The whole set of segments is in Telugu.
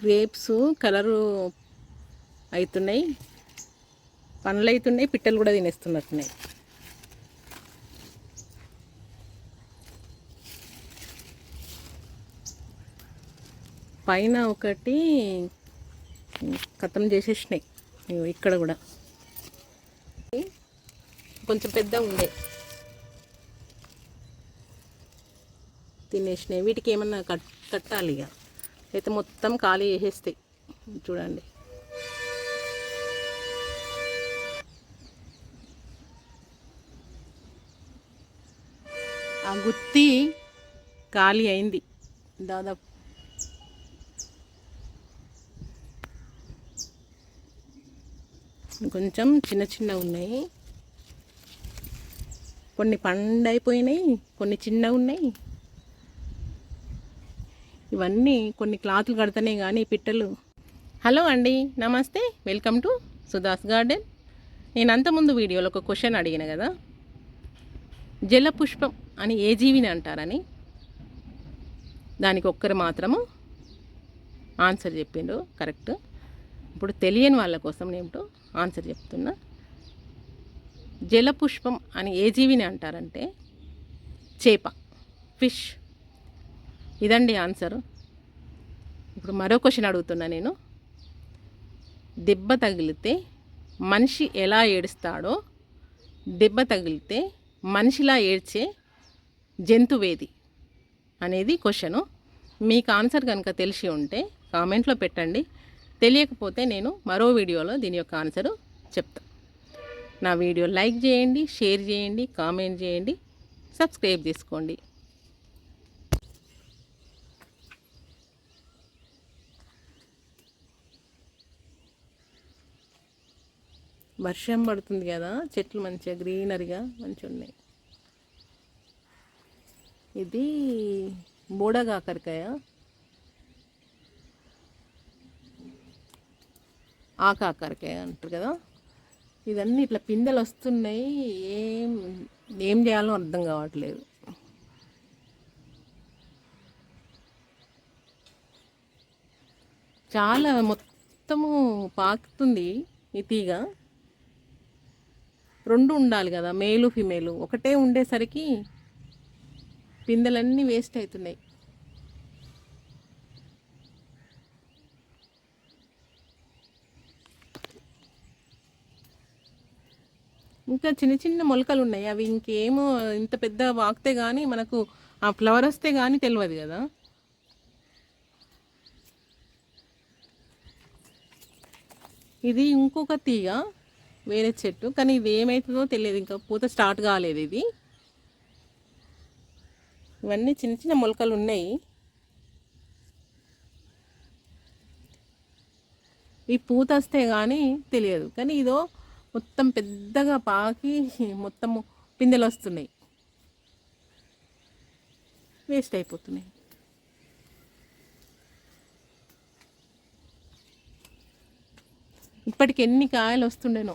గ్రేప్స్ కలరు అవుతున్నాయి పండ్లు అవుతున్నాయి పిట్టలు కూడా తినేస్తున్నట్టున్నాయి. పైన ఒకటి కథం చేసేసినాయి ఇక్కడ కూడా. కొంచెం పెద్ద ఉండే. తినేసినాయి. వీటికి ఏమన్నా కట్ కట్టాలి ఇక అయితే మొత్తం ఖాళీ వేసేస్తాయి చూడండి. ఆ గుత్తి ఖాళీ అయింది. దాదాపు. కొంచెం చిన్న చిన్న ఉన్నాయి. కొన్ని పండైపోయినాయి కొన్ని చిన్నగా ఉన్నాయి. ఇవన్నీ కొన్ని క్లాతులు కడతానే కానీ పిట్టలు. హలో అండి నమస్తే. Welcome to Sudha's garden. నేను అంతకుముందు వీడియోలో ఒక క్వశ్చన్ అడిగిన కదా? జలపుష్పం అని ఏ జీవిని అంటారని? దానికి ఒక్కరు మాత్రము ఆన్సర్ చెప్పిండు కరెక్ట్. ఇప్పుడు తెలియని వాళ్ళ కోసం నేను ఆన్సర్ చెప్తున్నా. జలపుష్పం అని ఏ జీవిని అంటారంటే చేప ఫిష్. ఇదండి ఆన్సర్. ఇప్పుడు మరో క్వశ్చన్ అడుగుతున్నా నేను. దెబ్బ తగిలితే మనిషి ఎలా ఏడుస్తాడో దెబ్బ తగిలితే మనిషిలా ఏడ్చే జంతువేది అనేది క్వశ్చను. మీకు ఆన్సర్ కనుక తెలిసి ఉంటే కామెంట్లో పెట్టండి. తెలియకపోతే నేను మరో వీడియోలో దీని యొక్క ఆన్సరు చెప్తా. నా వీడియో లైక్ చేయండి షేర్ చేయండి కామెంట్ చేయండి సబ్స్క్రైబ్ చేసుకోండి. వర్షం పడుతుంది కదా చెట్లు మంచిగా గ్రీనరీగా మంచిగా ఉన్నాయి ఇది బూడగాకరకాయ ఆకాకరకాయ అంటారు కదా. ఇవన్నీ ఇట్లా పిందెలు వస్తున్నాయి. ఏం ఏం చేయాలో అర్థం కావట్లేదు. చాలా మొత్తము పాకుతుంది ఈ తీగ. రెండు ఉండాలి కదా మేలు ఫిమేలు. ఒకటే ఉండేసరికి పిందెలన్నీ వేస్ట్ అవుతున్నాయి. ఇంకా చిన్న చిన్న మొలకలు ఉన్నాయి. అవి ఇంకేమో ఇంత పెద్ద వాకితే కానీ మనకు ఆ ఫ్లవర్ వస్తే కానీ తెలియదు కదా. ఇది ఇంకొక తీగ. వేరే చెట్టు కానీ ఇది ఏమవుతుందో తెలియదు. ఇంకా పూత స్టార్ట్ కాలేదు ఇది. ఇవన్నీ చిన్న చిన్న మొలకలు ఉన్నాయి. ఈ పూత వస్తే కానీ తెలియదు. కానీ ఇదో మొత్తం పెద్దగా పాకి మొత్తము పిందెలు వస్తున్నాయి. వేస్ట్ అయిపోతున్నాయి. ఇప్పటికి ఎన్ని కాయలు వస్తుండేనో.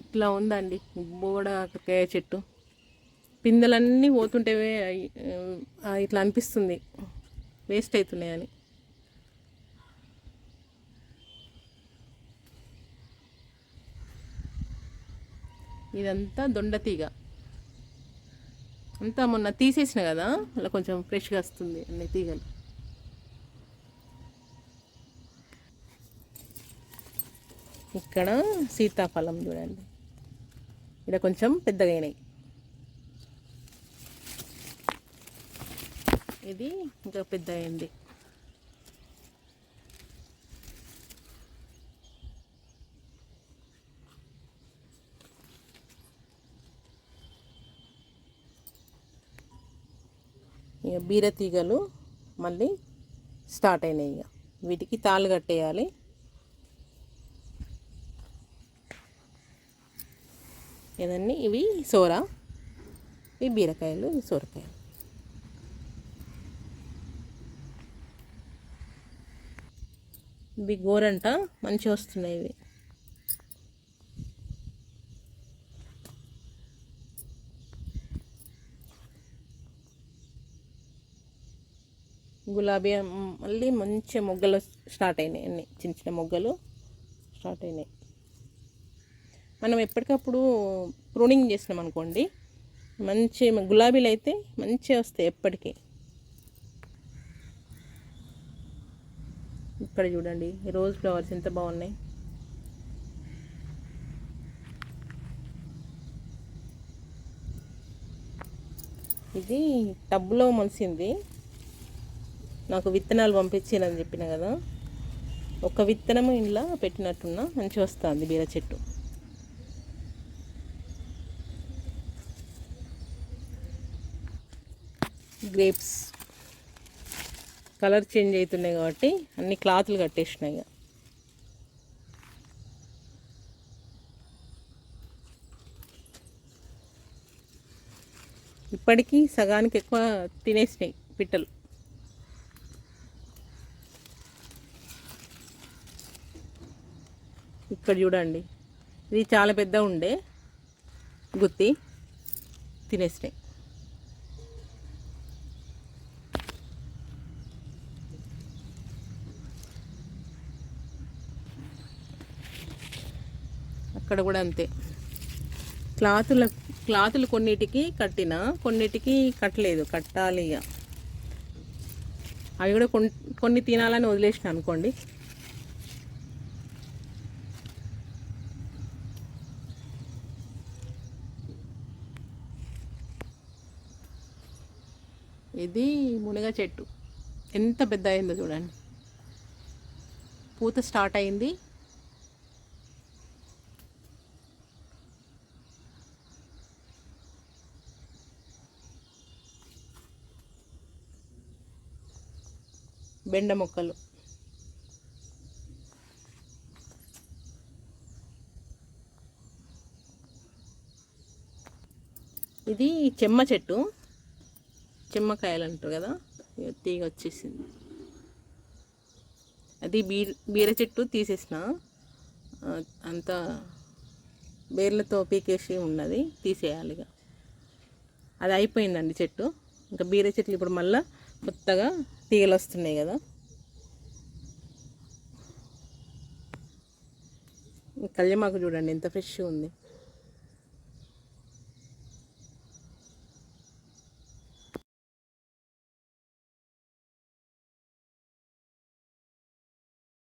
ఇట్లా ఉందండి. బోడకాయ చెట్టు. పిందెలన్నీ పోతుంటే ఇట్లా అనిపిస్తుంది. వేస్ట్ అవుతున్నాయని ఇదంతా దొండతీగ. అంతా మొన్న తీసేసిన కదా అలా కొంచెం ఫ్రెష్గా వస్తుంది అన్ని తీగలు. ఇక్కడ సీతాఫలం చూడండి. ఇక్కడ కొంచెం పెద్దగా అయినాయి. ఇది ఇంకా పెద్ద అయింది. ఇక బీర తీగలు మళ్ళీ స్టార్ట్ అయినాయి ఇక. వీటికి తాళ్ళు కట్టేయాలి. కదండి? ఇవి సోర. ఇవి బీరకాయలు ఇవి సోరకాయలు. ఇవి గోరంట. మంచిగా వస్తున్నాయి ఇవి. గులాబీ మళ్ళీ మంచి మొగ్గలు స్టార్ట్ అయినాయి అన్ని. చిన్న చిన్న మొగ్గలు స్టార్ట్ అయినాయి. మనం ఎప్పటికప్పుడు ప్రూనింగ్ చేసినాం అనుకోండి మంచి గులాబీలు అయితే మంచిగా వస్తాయి ఎప్పటికీ. ఇక్కడ చూడండి రోజ్ ఫ్లవర్స్ ఎంత బాగున్నాయి. ఇది టబ్లో మొలిసింది. నాకు విత్తనాలు పంపించానని చెప్పిన కదా ఒక విత్తనము ఇంట్లో పెట్టినట్టున్నా మంచిగా వస్తుంది బీర చెట్టు. గ్రేప్స్ కలర్ చేంజ్ అవుతున్నాయి కాబట్టి అన్ని క్లాత్లు కట్టేసినాయి ఇక. ఇప్పటికీ సగానికి ఎక్కువ తినేసినాయి పిట్టలు. ఇక్కడ చూడండి. ఇది చాలా పెద్ద ఉండే గుత్తి తినేసినాయి. అక్కడ కూడా అంతే. క్లాతుల క్లాతులు కొన్నిటికి కట్టిన కొన్నిటికి కట్టలేదు కట్టాలి ఇక అవి కూడా కొన్ని కొన్ని తినాలని వదిలేసిన అనుకోండి. ఇది మునగ చెట్టు. ఎంత పెద్ద అయిందో చూడండి. పూత స్టార్ట్ అయింది. బెండ మొక్కలు. ఇది చెమ్మ చెట్టు. చెమ్మకాయలు అంటారు కదా తీగ వచ్చేసింది. అది బీర బీర చెట్టు తీసేసిన. అంత బేర్లతో పీకేసి ఉన్నది తీసేయాలి ఇక అది అయిపోయిందండి చెట్టు. ఇంకా బీర చెట్లు ఇప్పుడు మళ్ళీ కొత్తగా తీగలు వస్తున్నాయి కదా కళ్యమాకు చూడండి ఎంత ఫ్రెష్గా ఉంది.